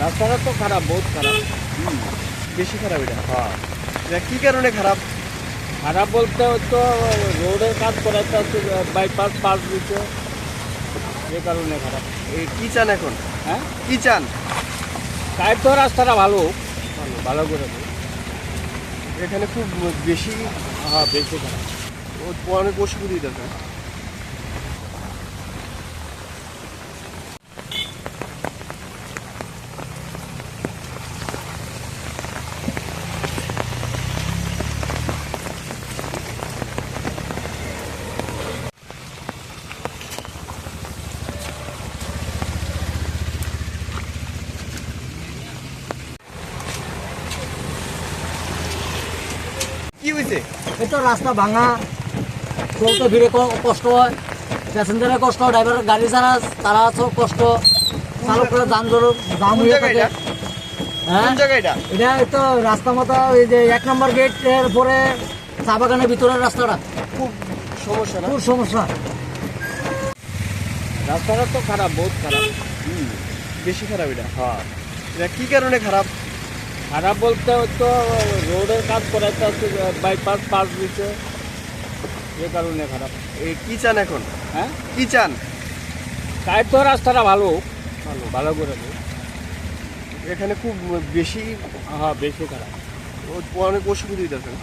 রাস্তাটা তো খারাপ বহুত খারাপ। বেশি খারাপ এটা? হ্যাঁ। এটা কি কারণে খারাপ? খারাপ বলতে তো রোডের কাজ করাতে হচ্ছে বাইপাস পাস দিচ্ছে যে কারণে খারাপ। এই কি চান এখন? হ্যাঁ? কি চান? তাই তো রাস্তাটা ভালো। ভালো। ভালো করে। এখানে খুব বেশি? হ্যাঁ বেশি খারাপ। অনেক ওষুধই দরকার। কি হয়েছে তো রাস্তা ভাঙা চলতে ফিরে কষ্ট হয়। প্যাসেঞ্জারের কষ্ট ড্রাইভারের গাড়ি যারা তারা সব কষ্ট। চালক করে যান ধরো জাম হয়ে থাকে। হ্যাঁ? এটা? এটা তো রাস্তা মতো ওই যে এক নম্বর গেটের পরে চা বাগানের ভিতরের রাস্তাটা। খুব সমস্যা খুব সমস্যা। রাস্তাটা তো খারাপ বহুত খারাপ। বেশি খারাপ এটা? হ্যাঁ। এটা কি কারণে খারাপ? খারাপ বলতে তো রোডের কাজ করাতে হচ্ছে বাইপাস পাস দিচ্ছে যে কারণে খারাপ। এই কি চান এখন? হ্যাঁ? কি চান? তাই তো রাস্তাটা ভালো ভালো। ভালো করে। এখানে খুব বেশি হ্যাঁ বেশি খারাপ। অনেক অসুবিধা দরকার